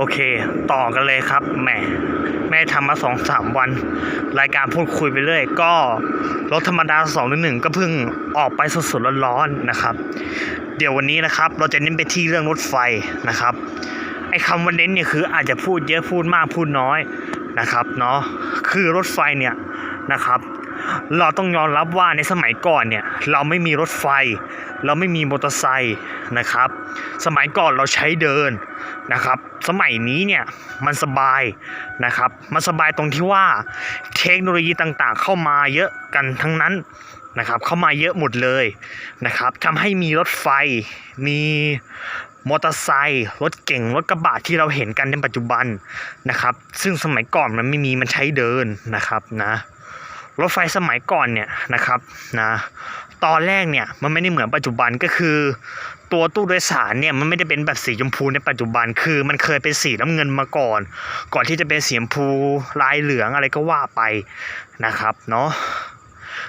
โอเค ต่อกันเลยครับแหมแม่ทำมาสองสามวัน รายการพูดคุยไปเรื่อย ก็รถธรรมดาสองหนึ่งก็เพิ่งออกไปสดๆร้อนๆนะครับ เดี๋ยววันนี้นะครับเราจะเน้นไปที่เรื่องรถไฟนะครับไอ้คำว่าเน้นเนี่ยคืออาจจะพูดเยอะพูดมากพูดน้อยนะครับเนาะคือรถไฟเนี่ยนะครับ เราต้องยอมรับว่าในสมัยก่อนเนี่ยเราไม่มีรถไฟ เราไม่มีมอเตอร์ไซค์นะครับ สมัยก่อนเราใช้เดินนะครับ สมัยนี้เนี่ยมันสบายนะครับ มันสบายตรงที่ว่าเทคโนโลยีต่างๆ เข้ามาเยอะกันทั้งนั้นนะครับเข้ามาเยอะหมดเลยนะครับทำให้มีรถไฟมีมอเตอร์ไซค์รถเก่งรถกระบะที่เราเห็นกันในปัจจุบันนะครับ ซึ่งสมัยก่อนมันไม่มีมันใช้เดินนะครับนะ รถไฟสมัยก่อนเนี่ยนะครับนะตอนแรกเนี่ยมันไม่ได้เหมือนปัจจุบันก็คือ ตัวตู้โดยสารเนี่ยมันไม่ได้เป็นแบบสีชมพูในปัจจุบันคือมันเคยเป็นสีน้ำเงินมาก่อน ก่อนที่จะเป็นสีชมพูลายเหลืองอะไรก็ว่าไปนะครับเนาะ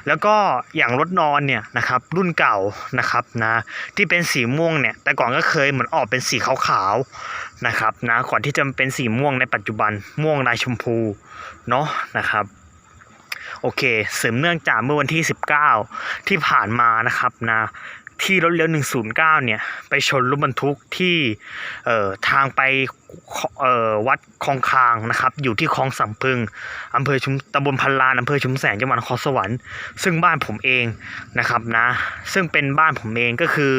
แล้วก็อย่างรถนอนเนี่ยนะครับรุ่นเก่านะครับนะที่เป็นสีม่วงเนี่ยแต่ก่อนก็เคยเหมือนออกเป็นสีขาวๆนะครับนะก่อนที่จะเป็นสีม่วงในปัจจุบันม่วงลายชมพูเนาะนะครับ โอเคเสืบเนื่องจากเมื่อวันที่ 19 ที่ผ่านมานะครับนะที่รถเลี้ยว 109 เนี่ย ไปชนรถบรรทุกที่เอ่อทางไปเอ่อวัดคลองคางนะครับ อยู่ที่คลองสำพึงอำเภอชุมตำบลพันลานอำเภอชุมแสงจังหวัดนครสวรรค์ซึ่งบ้านผมเองนะครับนะ ซึ่งเป็นบ้านผมเองก็คือ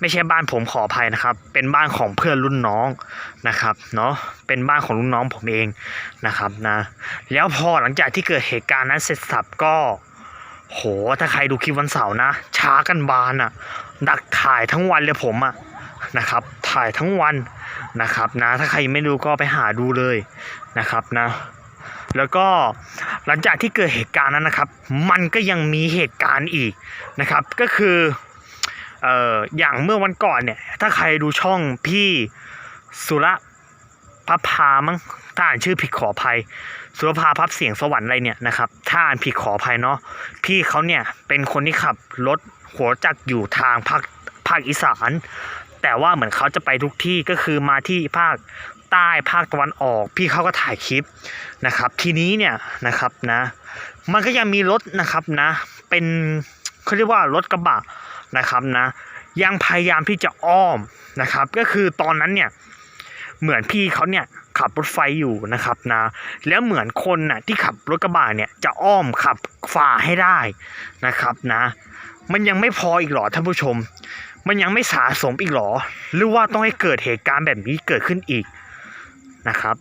ไม่ใช่บ้านผมขออภัยนะครับ เป็นบ้านของเพื่อนรุ่นน้องนะครับเนาะเป็นบ้านของรุ่นน้องผมเองนะครับนะแล้วพอหลังจากที่เกิดเหตุการณ์นั้นเสร็จสับก็โหถ้าใครดูคลิปวันเสาร์นะ ช้ากันบานอะ่ะ ดักถ่ายทั้งวันเลยผมอะ่ะนะครับ ถ่ายทั้งวันนะครับนะถ้าใครไม่ดูก็ไปหาดูเลยนะครับนะ แล้วก็หลังจากที่เกิดเหตุการณ์นั้นนะครับ มันก็ยังมีเหตุการณ์อีกนะครับ ก็คือ เอ่ออย่างเมื่อวันก่อนเนี่ย ถ้าใครดูช่องพี่สุระพัพามั้งถ้าอ่านชื่อผิดขออภัย สุรภาพับเสียงสวรรค์อะไรเนี่ยนะครับ ถ้าอ่านผิดขออภัยเนาะพี่เขาเนี่ยเป็นคนที่ขับรถหัวจักรอยู่ทางภาคภาคอีสาน แต่ว่าเหมือนเขาจะไปทุกที่ก็คือมาที่ภาคใต้ภาคตะวันออก พี่เขาก็ถ่ายคลิปนะครับ ทีนี้เนี่ยนะครับนะ มันก็ยังมีรถนะครับนะ เป็นเขาเรียกว่ารถกระบะ นะครับนะยังพยายามที่จะอ้อมนะครับ ก็คือตอนนั้นเนี่ยเหมือนพี่เขาเนี่ยขับรถไฟอยู่นะครับนะแล้วเหมือนคนน่ะที่ขับรถกระบะเนี่ยจะอ้อมขับฝ่าให้ได้นะครับนะ มันยังไม่พออีกหรอท่านผู้ชม มันยังไม่สะสมอีกหรอ หรือว่าต้องให้เกิดเหตุการณ์แบบนี้เกิดขึ้นอีกนะครับ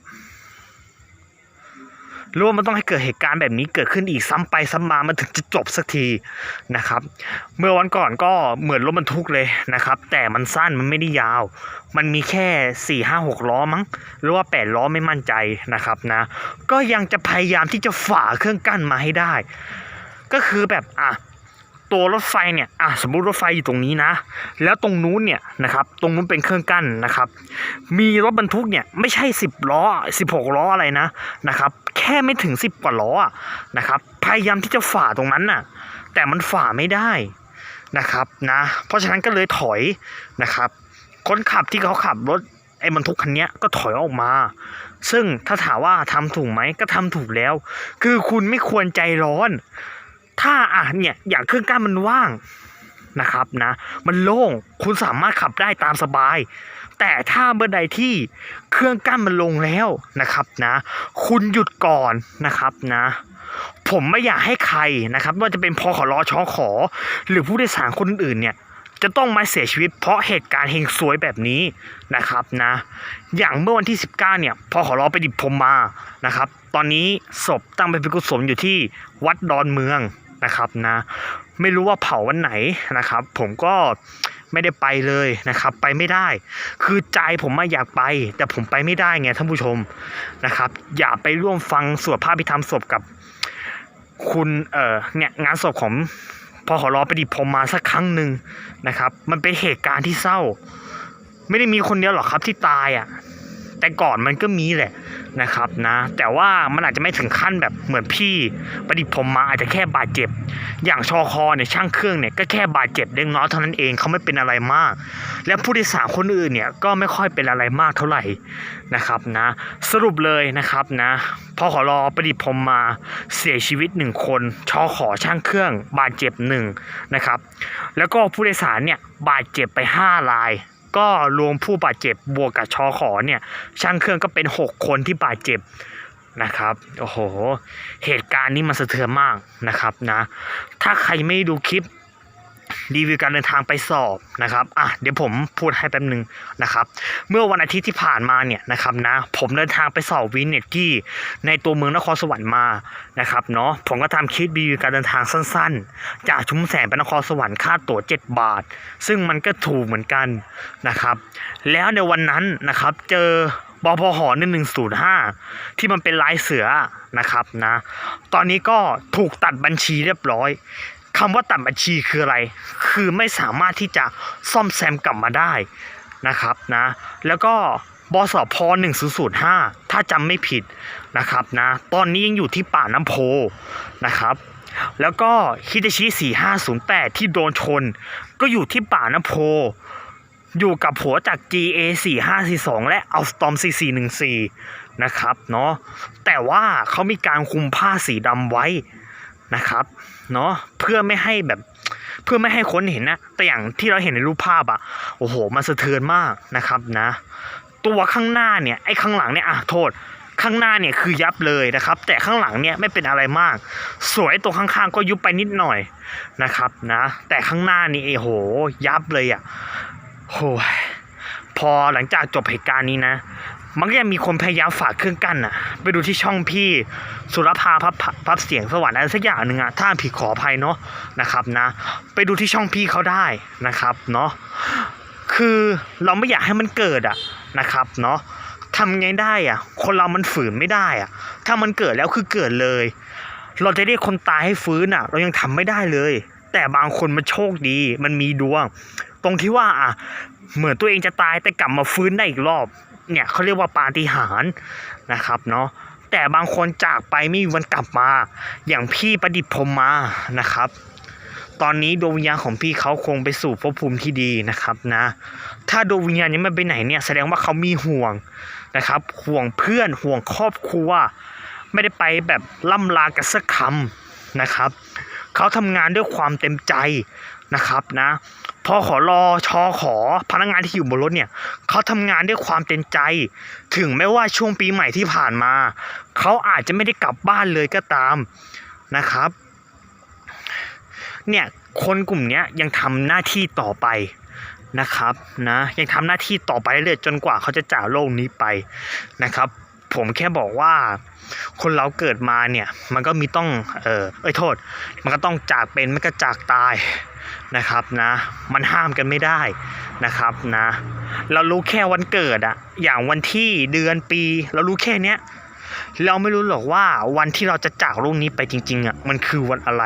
รู้ว่ามันต้องให้เกิดเหตุการณ์แบบนี้เกิดขึ้นอีกซ้ำไปซ้ำมามันถึงจะจบสักทีนะครับ เมื่อวันก่อนก็เหมือนรถบรรทุกเลยนะครับ แต่มันสั้นมันไม่ได้ยาว มันมีแค่4ี่ห้าหกล้อมั้ง หรือว่าแปดล้อไม่มั่นใจนะครับนะ ก็ยังจะพยายามที่จะฝ่าเครื่องกั้นมาให้ได้ ก็คือแบบอะ ตัวรถไฟเนี่ยอะสมมุติรถไฟอยู่ตรงนี้นะ แล้วตรงนู้นเนี่ยนะครับตรงนู้นเป็นเครื่องกั้นนะครับ มีรถบรรทุกเนี่ยไม่ใช่ 10ล้อ16ล้ออะไรนะนะครับ แค่ไม่ถึง 10 กว่าล้อนะครับพยายามที่จะฝ่าตรงนั้นน่ะแต่มันฝ่าไม่ได้นะครับนะเพราะฉะนั้นก็เลยถอยนะครับ คนขับที่เขาขับรถไอ้บรรทุกคันนี้ก็ถอยออกมา ซึ่งถ้าถามว่าทำถูกไหมก็ทำถูกแล้ว คือคุณไม่ควรใจร้อน ถ้าอะเนี่ยอย่างเครื่องกั้นมันว่างนะครับนะ มันโล่งคุณสามารถขับได้ตามสบาย แต่ถ้าเมื่อใดที่เครื่องกั้นมันลงแล้วนะครับนะ คุณหยุดก่อนนะครับนะ ผมไม่อยากให้ใครนะครับ ว่าจะเป็นพอขอรอชอขอ หรือผู้โดยสารคนอื่นเนี่ยจะต้องมาเสียชีวิตเพราะเหตุการณ์เฮงซวยแบบนี้นะครับนะ อย่างเมื่อวันที่ 19 เนี่ยพอขอรอไปดิบพรมมานะครับ ตอนนี้ศพตั้งเป็นกุศลอยู่ที่วัดดอนเมือง นะครับนะไม่รู้ว่าเผาวันไหนนะครับ ผมก็ไม่ได้ไปเลยนะครับ ไปไม่ได้ คือใจผมมาอยากไป แต่ผมไปไม่ได้ไงท่านผู้ชมนะครับ อย่าไปร่วมฟังสวดพระพิธรรมศพกับคุณเอ่อเนี่ยงานศพของพอขอรอไปดิบพรมมาสักครั้งหนึ่งนะครับ มันเป็นเหตุการณ์ที่เศร้า ไม่ได้มีคนเดียวหรอกครับที่ตายอะ แต่ก่อนมันก็มีแหละนะครับนะ แต่ว่ามันอาจจะไม่ถึงขั้นแบบเหมือนพี่ประดิษฐ์ผมมาอาจจะแค่บาดเจ็บ อย่างชอคอเนี่ยช่างเครื่องเนี่ยก็แค่บาดเจ็บเล็กน้อยเท่านั้นเองเขาไม่เป็นอะไรมาก และผู้โดยสารคนอื่นเนี่ยก็ไม่ค่อยเป็นอะไรมากเท่าไหร่นะครับนะ สรุปเลยนะครับนะพอขอรอประดิษฐ์ผมมาเสียชีวิตหนึ่งคน ชอขอช่างเครื่อง บาดเจ็บหนึ่งนะครับแล้วก็ผู้โดยสารเนี่ยบาดเจ็บไป 5 ราย ก็รวมผู้บาดเจ็บบวกกับชอขอเนี่ยช่างเครื่องก็เป็น 6 คนที่บาดเจ็บนะครับโอ้โห เหตุการณ์นี้มันสะเทือนมากนะครับนะ ถ้าใครไม่ดูคลิป รีวิวการเดินทางไปสอบนะครับอะเดี๋ยวผมพูดให้แป๊บนึงนะครับเมื่อวันอาทิตย์ที่ผ่านมาเนี่ยนะครับนะผมเดินทางไปสอบวินเนตที่ในตัวเมืองนครสวรรค์มานะครับเนาะผมก็ทำคลิปรีวิวการเดินทางสั้นๆ จากชุมแสงไปนครสวรรค์ค่าตั๋ว 7 บาท ซึ่งมันก็ถูกเหมือนกันนะครับแล้วในวันนั้นนะครับเจอบพห1105ที่มันเป็นลายเสือนะครับนะ ตอนนี้ก็ถูกตัดบัญชีเรียบร้อย คำว่าตัดบัญชีคืออะไร คือไม่สามารถที่จะซ่อมแซมกลับมาได้นะครับนะ แล้วก็บสพ1005 ถ้าจำไม่ผิดนะครับนะ ตอนนี้ยังอยู่ที่ป่าน้ำโพนะครับแล้วก็ฮิตาชิ4508 ที่โดนชน ก็อยู่ที่ป่าน้ำโพ อยู่กับหัวจาก GA 4542 และ Alstom 4414 นะครับเนาะแต่ว่าเขามีการคุมผ้าสีดำไว้ นะครับเนาะเพื่อไม่ให้แบบเพื่อไม่ให้คนเห็นนะแต่อย่างที่เราเห็นในรูปภาพอะโอ้โหมันสะเทือนมากนะครับนะ ตัวข้างหน้าเนี่ยไอ้ข้างหลังเนี่ยอะโทษข้างหน้าเนี่ยคือยับเลยนะครับ แต่ข้างหลังเนี่ยไม่เป็นอะไรมาก สวยตัวข้างๆ ก็ยุบไปนิดหน่อยนะครับนะ แต่ข้างหน้านี่โอ้โห ยับเลยอะ่ะโหยพอหลังจากจบเหตุการณ์นี้นะ มันก็ยังมีคนพยายามฝากเครื่องกั้นอะไปดูที่ช่องพี่สุรภาพับพับเสียงสวรรค์อะไรสักอย่างหนึ่งอะถ้าผิดขออภัยเนาะนะครับนะ ไปดูที่ช่องพี่เขาได้นะครับเนาะคือเราไม่อยากให้มันเกิดอะนะครับเนาะทำไงได้อะคนเรามันฝืนไม่ได้อะถ้ามันเกิดแล้วคือเกิดเลย เราจะเรียกคนตายให้ฟื้นอะเรายังทำไม่ได้เลย แต่บางคนมันโชคดีมันมีดวง ตรงที่ว่าอะเหมือนตัวเองจะตายแต่กลับมาฟื้นได้อีกรอบ เนี่ยเขาเรียกว่าปาฏิหาริย์นะครับเนาะแต่บางคนจากไปไม่มีวันกลับมา อย่างพี่ประดิษฐ์พรมมานะครับ ตอนนี้ดวงวิญญาณของพี่เขาคงไปสู่ภพภูมิที่ดีนะครับนะ ถ้าดวงวิญญาณยังไม่ไปไหนเนี่ยแสดงว่าเขามีห่วงนะครับ ห่วงเพื่อนห่วงครอบครัวไม่ได้ไปแบบล่ำลากันสักคำนะครับ เขาทำงานด้วยความเต็มใจ นะครับนะพอขอรอชอขอพนักงานที่อยู่บนรถเนี่ยเขาทำงานด้วยความเต็มใจ ถึงแม้ว่าช่วงปีใหม่ที่ผ่านมาเขาอาจจะไม่ได้กลับบ้านเลยก็ตามนะครับ เนี่ยคนกลุ่มนี้ยังทำหน้าที่ต่อไปนะครับนะยังทำหน้าที่ต่อไปเรื่อยจนกว่าเขาจะจากโลกนี้ไปนะครับ ผมแค่บอกว่าคนเราเกิดมาเนี่ยมันก็มีต้องเออเอ้ยโทษ มันก็ต้องจากเป็นไม่ก็จากตาย นะครับนะ มันห้ามกันไม่ได้นะครับนะ เรารู้แค่วันเกิดอะอย่างวันที่เดือนปี เรารู้แค่เนี้ยเราไม่รู้หรอกว่าวันที่เราจะจากโลกนี้ไปจริงๆอะมันคือวันอะไร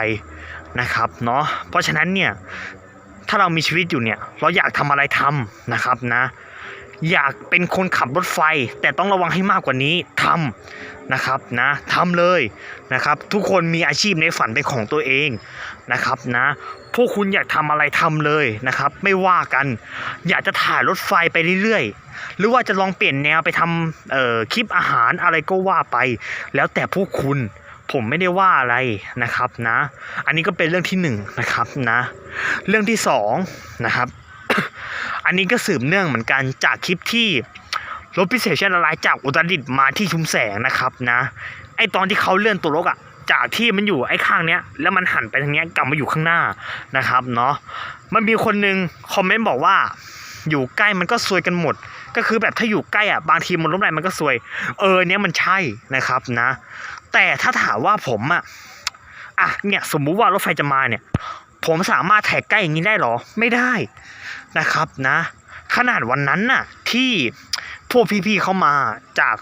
นะครับเนาะเพราะฉะนั้นเนี่ยถ้าเรามีชีวิตอยู่เนี่ยเราอยากทำอะไรทำนะครับนะ อยากเป็นคนขับรถไฟ แต่ต้องระวังให้มากกว่านี้ทำนะครับนะทำเลยนะครับ ทุกคนมีอาชีพในฝันเป็นของตัวเองนะครับนะ พวกคุณอยากทำอะไรทำเลยนะครับ ไม่ว่ากัน อยากจะถ่ายรถไฟไปเรื่อยๆ หรือว่าจะลองเปลี่ยนแนวไปทำคลิปอาหารอะไรก็ว่าไป แล้วแต่พวกคุณผมไม่ได้ว่าอะไรนะครับนะ อันนี้ก็เป็นเรื่องที่หนึ่งนะครับนะ เรื่องที่สองนะครับ อันนี้ก็สืบเนื่องเหมือนกันจากคลิปที่รถพิเศษเช่นอะไรจากอุตรดิตถ์มาที่ชุมแสงนะครับนะ ไอตอนที่เขาเลื่อนตัวรถอะ จากที่มันอยู่ไอ้ข้างเนี้ยแล้วมันหันไปทางเนี้ยกลับมาอยู่ข้างหน้านะครับเนาะมันมีคนนึงคอมเมนต์บอกว่าอยู่ใกล้มันก็ซวยกันหมด ก็คือแบบถ้าอยู่ใกล้อะบางทีมันล้มอะไรมันก็ซวย เออเนี้ยมันใช่นะครับนะ แต่ถ้าถามว่าผมอะอะเนี่ยสมมุติว่ารถไฟจะมาเนี่ย ผมสามารถแท็กใกล้อย่างนี้ได้หรอไม่ได้นะครับนะ ขนาดวันนั้นน่ะที่พวกพี่ๆเขามาจาก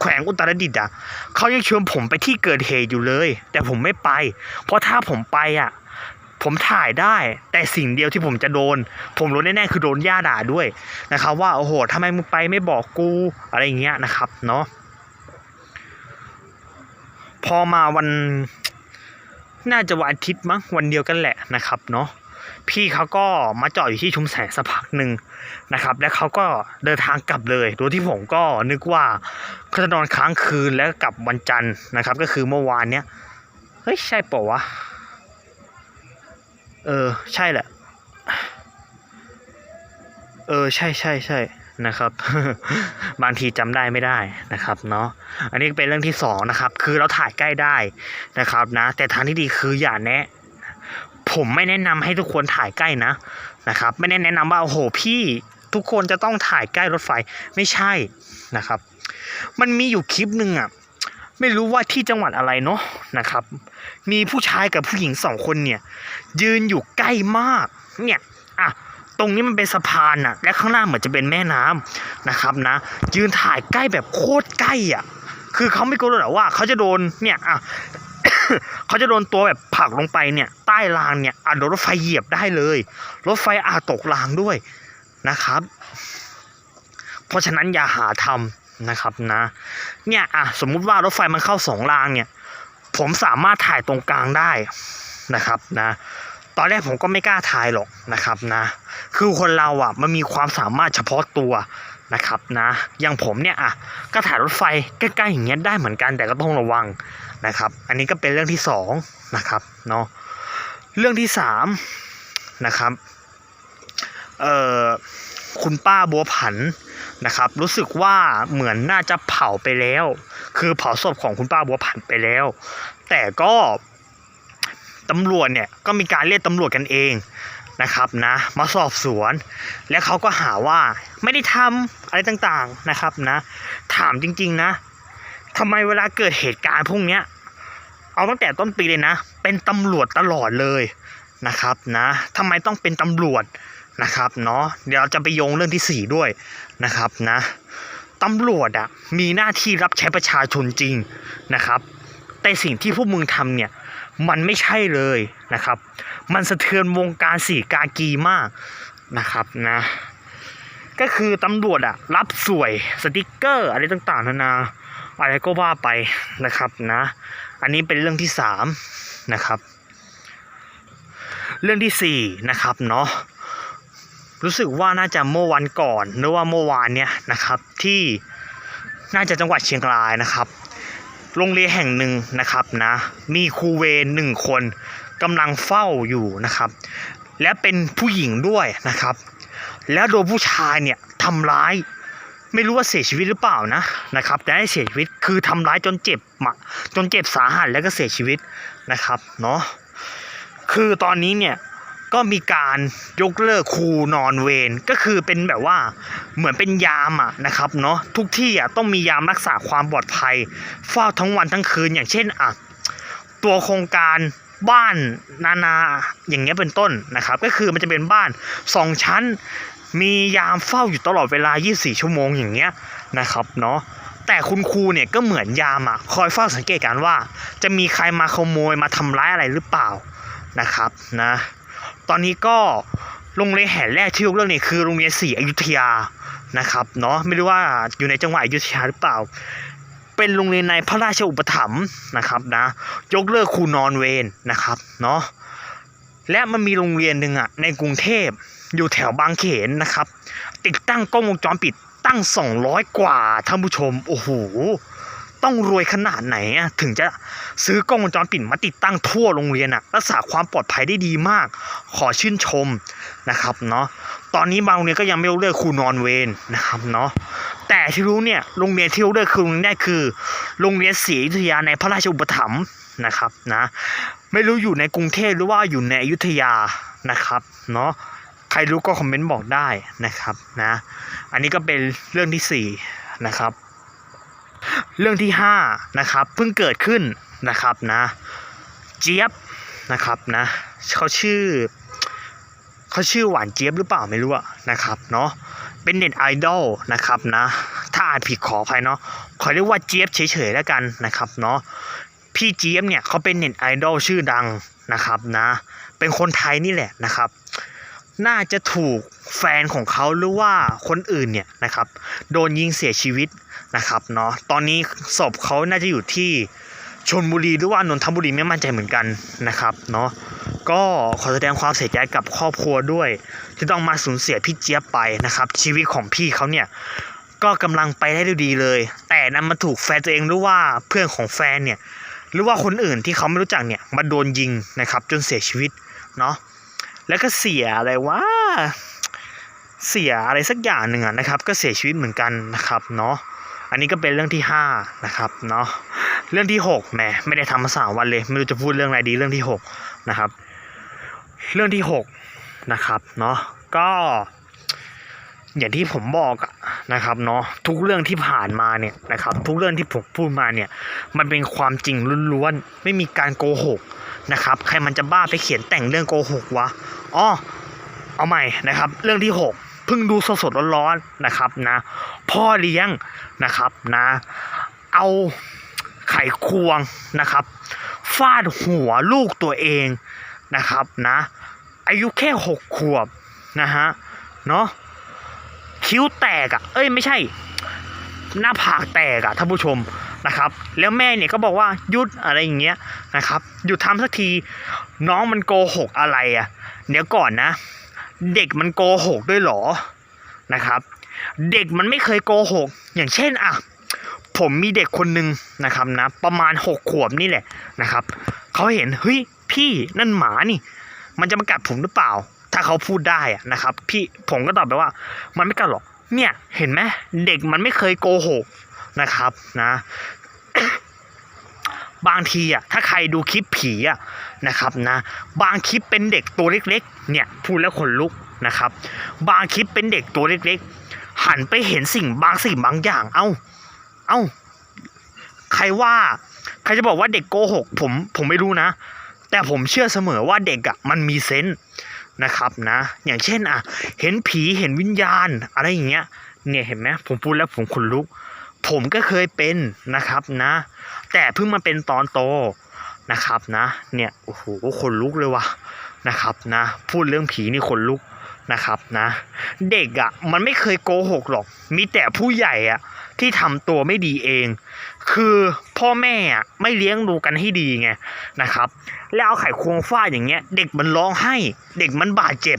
แขวงอุตรดิตถ์อะเขายังชวนผมไปที่เกิดเหตุอยู่เลย แต่ผมไม่ไป เพราะถ้าผมไปอะ ผมถ่ายได้ แต่สิ่งเดียวที่ผมจะโดน ผมรู้แน่ๆคือโดนย่าด่าด้วยนะครับ ว่าโอ้โหทำไมมึงไปไม่บอกกูอะไรอย่างเงี้ยนะครับเนาะพอมาวันน่าจะวันอาทิตย์มั้งวันเดียวกันแหละนะครับเนาะ พี่เขาก็มาจอดอยู่ที่ชุมแสงสักพักหนึ่งนะครับ แล้วเขาก็เดินทางกลับเลยโดยที่ผมก็นึกว่าเขาจะนอนค้างคืนแล้วกลับวันจันทร์นะครับ ก็คือเมื่อวานเนี้ยเฮ้ยใช่ปล่าวะเออใช่แหละเออใช่ใช่ใช่นะครับ บางทีจำได้ไม่ได้นะครับเนาะอันนี้เป็นเรื่องที่สองนะครับคือเราถ่ายใกล้ได้นะครับนะแต่ทางที่ดีคืออย่าแนะ ผมไม่แนะนำให้ทุกคนถ่ายใกล้นะนะครับ ไม่ได้แนะนำว่าโอ้โหพี่ทุกคนจะต้องถ่ายใกล้รถไฟไม่ใช่นะครับ มันมีอยู่คลิปหนึ่งอะไม่รู้ว่าที่จังหวัดอะไรเนาะนะครับ มีผู้ชายกับผู้หญิงสองคนเนี่ย ยืนอยู่ใกล้มาก เนี่ยอะตรงนี้มันเป็นสะพานอะและข้างล่างเหมือนจะเป็นแม่น้ำนะครับนะ ยืนถ่ายใกล้แบบโคตรใกล้อะคือเขาไม่กลัวหรอกว่าเขาจะโดนเนี่ยอะ เขาจะโดนตัวแบบผักลงไปเนี่ย ใต้รางเนี่ยอาจโดนรถไฟเหยียบได้เลย รถไฟอาจตกรางด้วยนะครับ เพราะฉะนั้นอย่าหาทำนะครับนะ เนี่ยอะสมมุติว่ารถไฟมันเข้าสองรางเนี่ย ผมสามารถถ่ายตรงกลางได้นะครับนะตอนแรกผมก็ไม่กล้าถ่ายหรอกนะครับนะ คือคนเราอะมันมีความสามารถเฉพาะตัวนะครับนะ อย่างผมเนี่ยอะก็ถ่ายรถไฟใกล้ๆอย่างเงี้ยได้เหมือนกันแต่ก็ต้องระวัง นะครับ อันนี้ก็เป็นเรื่องที่สองนะครับเนาะเรื่องที่สามนะครับเอ่อคุณป้าบัวผันนะครับ รู้สึกว่าเหมือนน่าจะเผาไปแล้ว คือเผาศพของคุณป้าบัวผันไปแล้ว แต่ก็ตำรวจเนี่ยก็มีการเรียกตำรวจกันเองนะครับนะมาสอบสวน และเขาก็หาว่าไม่ได้ทำอะไรต่างๆนะครับนะ ถามจริงๆนะ ทำไมเวลาเกิดเหตุการณ์พวกเนี้ย เอาตั้งแต่ต้นปีเลยนะ เป็นตำรวจตลอดเลยนะครับนะทำไมต้องเป็นตำรวจนะครับเนาะเดี๋ยวเราจะไปโยงเรื่องที่สี่ด้วยนะครับนะตำรวจอะมีหน้าที่รับใช้ประชาชนจริงนะครับ แต่สิ่งที่พวกมึงทำเนี่ยมันไม่ใช่เลยนะครับ มันสะเทือนวงการสีกากีมากนะครับนะก็คือตำรวจอะรับสวยสติกเกอร์อะไรต่างๆนานา อะไรก็ว่าไปนะครับนะ อันนี้เป็นเรื่องที่สามนะครับ เรื่องที่สี่นะครับเนาะรู้สึกว่าน่าจะเมื่อวันก่อนหรือว่าเมื่อวานเนี่ยนะครับที่น่าจะจังหวัดเชียงรายนะครับ โรงเรียนแห่งหนึ่งนะครับนะมีครูเวรหนึ่งคนกำลังเฝ้าอยู่นะครับ และเป็นผู้หญิงด้วยนะครับ แล้วโดนผู้ชายเนี่ยทำร้าย ไม่รู้ว่าเสียชีวิตหรือเปล่านะนะครับแต่ให้เสียชีวิตคือทำร้ายจนเจ็บมาจนเจ็บสาหัสแล้วก็เสียชีวิตนะครับเนาะคือตอนนี้เนี่ยก็มีการยกเลิกครูนอนเวรก็คือเป็นแบบว่าเหมือนเป็นยามอะนะครับเนาะทุกที่อะต้องมียามรักษาความปลอดภัยเฝ้าทั้งวันทั้งคืนอย่างเช่นอะตัวโครงการบ้านนานาอย่างเงี้ยเป็นต้นนะครับ ก็คือมันจะเป็นบ้านสองชั้น มียามเฝ้าอยู่ตลอดเวลา 24 ชั่วโมงอย่างเงี้ยนะครับเนาะแต่คุณครูเนี่ยก็เหมือนยามอะคอยเฝ้าสังเกตการว่า จะมีใครมาขโมยมาทำร้ายอะไรหรือเปล่านะครับนะตอนนี้ก็โรงเรียนแห่งแรกที่ยกเลิกเนี่ยคือโรงเรียนศรีอยุธยานะครับเนาะไม่รู้ว่าอยู่ในจังหวัดอยุธยาหรือเปล่า เป็นโรงเรียนในพระราชอุปถัมภ์นะครับนะยกเลิกครูนอนเวรนะครับเนาะและมันมีโรงเรียนหนึ่งอะในกรุงเทพ อยู่แถวบางเขนนะครับ ติดตั้งกล้องวงจรปิดตั้ง 200 กว่าท่านผู้ชม โอ้โห ต้องรวยขนาดไหนอะถึงจะซื้อกล้องวงจรปิดมาติดตั้งทั่วโรงเรียนอะรักษาความปลอดภัยได้ดีมาก ขอชื่นชมนะครับเนาะตอนนี้บางโรงเรียนก็ยังไม่ยกเลิกครูนอนเวรนะครับเนาะแต่ที่รู้เนี่ยโรงเรียนที่ยกเลิกคือโรงเรียนแรกคือ โรงเรียนศรีอยุธยาในพระราชอุปถัมภ์นะครับนะไม่รู้อยู่ในกรุงเทพหรือว่าอยู่ในอยุธยานะครับเนาะ ใครรู้ก็คอมเมนต์บอกได้นะครับนะ อันนี้ก็เป็นเรื่องที่สี่นะครับ เรื่องที่ห้านะครับเพิ่งเกิดขึ้นนะครับนะเจี๊ยบนะครับนะเขาชื่อเขาชื่อหวานเจี๊ยบหรือเปล่าไม่รู้อะนะครับเนาะเป็นเน็ตไอดอลนะครับนะถ้าอ่านผิดขออภัยเนาะขอเรียกว่าเจี๊ยบเฉยๆแล้วกันนะครับเนาะพี่เจี๊ยบเนี่ยเขาเป็นเน็ตไอดอลชื่อดังนะครับนะเป็นคนไทยนี่แหละนะครับ น่าจะถูกแฟนของเขาหรือว่าคนอื่นเนี่ยนะครับ โดนยิงเสียชีวิตนะครับเนาะตอนนี้ศพเขาน่าจะอยู่ที่ชนบุรีหรือว่านนทบุรีไม่มั่นใจเหมือนกันนะครับเนาะก็ขอแสดงความเสียใจกับครอบครัวด้วย ที่ต้องมาสูญเสียพี่เจี๊ยบไปนะครับ ชีวิตของพี่เขาเนี่ยก็กำลังไปได้ด้วยดีเลย แต่นั้นมาถูกแฟนตัวเองหรือว่าเพื่อนของแฟนเนี่ยหรือว่าคนอื่นที่เขาไม่รู้จักเนี่ยมาโดนยิงนะครับ จนเสียชีวิตเนาะ แล้วก็เสียอะไรวะเสียอะไรสักอย่างหนึ่งนะครับ ก็เสียชีวิตเหมือนกันนะครับเนาะอันนี้ก็เป็นเรื่องที่ห้านะครับเนาะเรื่องที่หกแหมไม่ได้ทำมาสามวันเลยไม่รู้จะพูดเรื่องอะไรดีเรื่องที่หกนะครับ เรื่องที่หกนะครับเนาะก็อย่างที่ผมบอกนะครับเนาะทุกเรื่องที่ผ่านมาเนี่ยนะครับทุกเรื่องที่ผมพูดมาเนี่ยมันเป็นความจริงล้วนๆไม่มีการโกหกนะครับใครมันจะบ้าไปเขียนแต่งเรื่องโกหกวะ อ๋อเอาใหม่นะครับ เรื่องที่หกเพิ่งดูสดๆร้อนๆนะครับนะ พ่อเลี้ยงนะครับนะ เอาไขควงนะครับ ฟาดหัวลูกตัวเองนะครับนะ อายุแค่หกขวบนะฮะเนาะคิ้วแตกอะ่ะ เอ้ยไม่ใช่ หน้าผากแตกอะ่ะท่านผู้ชมนะครับ แล้วแม่เนี่ยก็บอกว่าหยุดอะไรอย่างเงี้ยนะครับหยุดทำสักทีน้องมันโกหกอะไรอะ่ะ เดี๋ยวก่อนนะ เด็กมันโกหกด้วยหรอนะครับ เด็กมันไม่เคยโกหก อย่างเช่นอะผมมีเด็กคนหนึ่งนะครับนะประมาณหกขวบนี่แหละนะครับเขาเห็นเฮ้ยพี่นั่นหมานี่ มันจะมากัดผมหรือเปล่า ถ้าเขาพูดได้นะครับ พี่ผมก็ตอบไปว่า มันไม่กัดหรอกเนี่ยเห็นไหมเด็กมันไม่เคยโกหกนะครับนะ บางทีอะถ้าใครดูคลิปผีอะนะครับนะบางคลิปเป็นเด็กตัวเล็กๆเนี่ยพูดแล้วขนลุกนะครับบางคลิปเป็นเด็กตัวเล็กๆ หันไปเห็นสิ่งบางสิ่งบางอย่าง เอ้าเอ้าใครว่าใครจะบอกว่าเด็กโกหกผมผมไม่รู้นะ แต่ผมเชื่อเสมอว่าเด็กอะมันมีเซนส์นะครับนะ อย่างเช่นอะ เห็นผีเห็นวิญญาณอะไรอย่างเงี้ยเนี่ยเห็นไหมผมพูดแล้วผมขนลุก ผมก็เคยเป็นนะครับนะ แต่เพิ่งมาเป็นตอนโตนะครับนะ เนี่ยโอ้โหขนลุกเลยว่ะนะครับนะ พูดเรื่องผีนี่ขนลุกนะครับนะ เด็กอะ่ะมันไม่เคยโกหกหรอก มีแต่ผู้ใหญ่อะ่ะที่ทำตัวไม่ดีเอง คือพ่อแม่อะไม่เลี้ยงดูกันให้ดีไงนะครับ แล้วเอาไขควงฟาดอย่างเงี้ย เด็กมันร้องไห้ เด็กมันบาดเจ็บ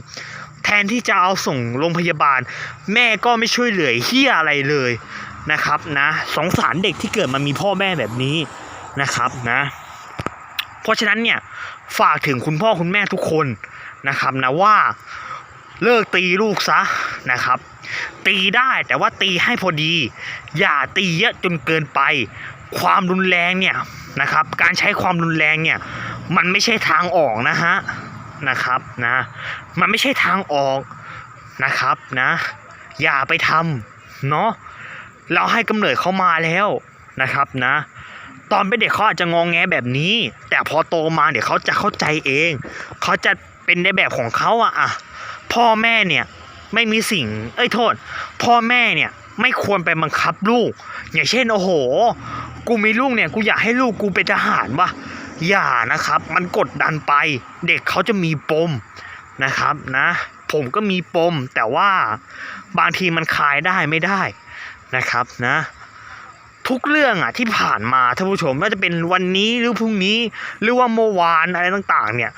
แทนที่จะเอาส่งโรงพยาบาล แม่ก็ไม่ช่วยเหลือเฮียอะไรเลย นะครับนะสงสารเด็กที่เกิดมามีพ่อแม่แบบนี้นะครับนะเพราะฉะนั้นเนี่ยฝากถึงคุณพ่อคุณแม่ทุกคนนะครับนะว่าเลิกตีลูกซะนะครับ ตีได้แต่ว่าตีให้พอดี อย่าตีเยอะจนเกินไป ความรุนแรงเนี่ยนะครับ การใช้ความรุนแรงเนี่ยมันไม่ใช่ทางออกนะฮะนะครับนะมันไม่ใช่ทางออกนะครับนะ อย่าไปทำเนาะ เราให้กำเนิดเขามาแล้วนะครับนะ ตอนเป็นเด็กเขาอาจจะงองแงแบบนี้ แต่พอโตมาเดี๋ยวเขาจะเข้าใจเอง เขาจะเป็นในแบบของเขาอะอะพ่อแม่เนี่ยไม่มีสิ่ง เอ้ยโทษ พ่อแม่เนี่ยไม่ควรไปบังคับลูก อย่างเช่นโอ้โห กูมีลูกเนี่ยกูอยากให้ลูกกูเป็นทหารวะอย่านะครับ มันกดดันไป เด็กเขาจะมีปมนะครับนะ ผมก็มีปมแต่ว่าบางทีมันคลายได้ไม่ได้ นะครับนะ ทุกเรื่องอะที่ผ่านมาท่านผู้ชมไม่ว่าจะเป็นวันนี้หรือพรุ่งนี้ หรือว่าเมื่อวานอะไรต่างๆ เนี่ย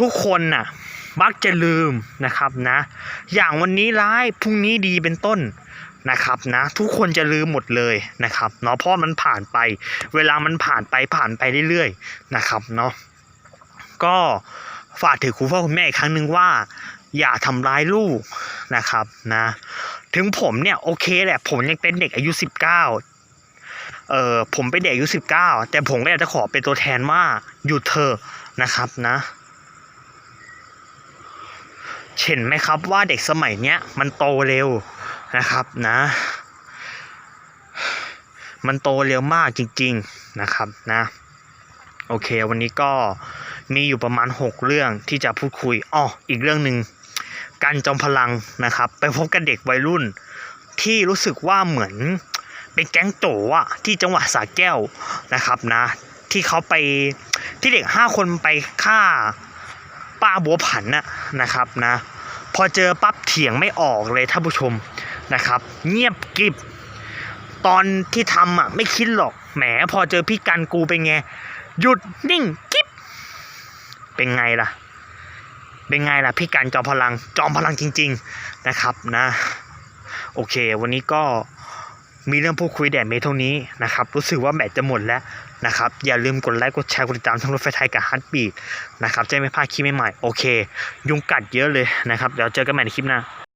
ทุกคนน่ะมักจะลืมนะครับนะ อย่างวันนี้ร้ายพรุ่งนี้ดีเป็นต้นนะครับนะทุกคนจะลืมหมดเลยนะครับเนาะเพราะมันผ่านไป เวลามันผ่านไปผ่านไปเรื่อยๆนะครับเนาะก็ฝากถึงคุณพ่อคุณแม่อีกครั้งหนึ่งว่า อย่าทำร้ายลูกนะครับนะ ถึงผมเนี่ยโอเคแหละ ผมยังเป็นเด็กอายุสิบเก้าเออผมเป็นเด็กอายุสิบเก้าแต่ผมก็อยากจะขอเป็นตัวแทนว่าหยุดเถอะนะครับนะเห็นไหมครับว่าเด็กสมัยเนี้ยมันโตเร็วนะครับนะ มันโตเร็วมากจริง ๆนะครับนะ โอเค วันนี้ก็มีอยู่ประมาณหกเรื่องที่จะพูดคุยอ้ออีกเรื่องหนึ่ง การจอมพลังนะครับ ไปพบกับเด็กวัยรุ่น ที่รู้สึกว่าเหมือนเป็นแก๊งโจอะที่จังหวัดสระแก้วนะครับนะ ที่เขาไปที่เด็กห้าคนไปฆ่าป้าบัวผันนะนะครับนะ พอเจอปั๊บเถียงไม่ออกเลยท่านผู้ชมนะครับ เงียบกริบตอนที่ทำอะไม่คิดหรอกแหมพอเจอพี่กันกูเป็นไง หยุดนิ่งกิ๊บเป็นไงล่ะ เป็นไงล่ะพี่กันจอมพลังจอมพลังจริง ๆนะครับนะโอเค วันนี้ก็มีเรื่องพูดคุยแดดเมเท่านี้นะครับ รู้สึกว่าแบตจะหมดแล้วนะครับ อย่าลืมกดไลค์ กดแชร์ กดติดตามทั้งรถไฟไทยกับฮัตบีดนะครับจะได้ไม่พลาดคลิปใหม่ๆโอเค ยุงกัดเยอะเลยนะครับเดี๋ยวเจอกันใหม่ในคลิปหน้า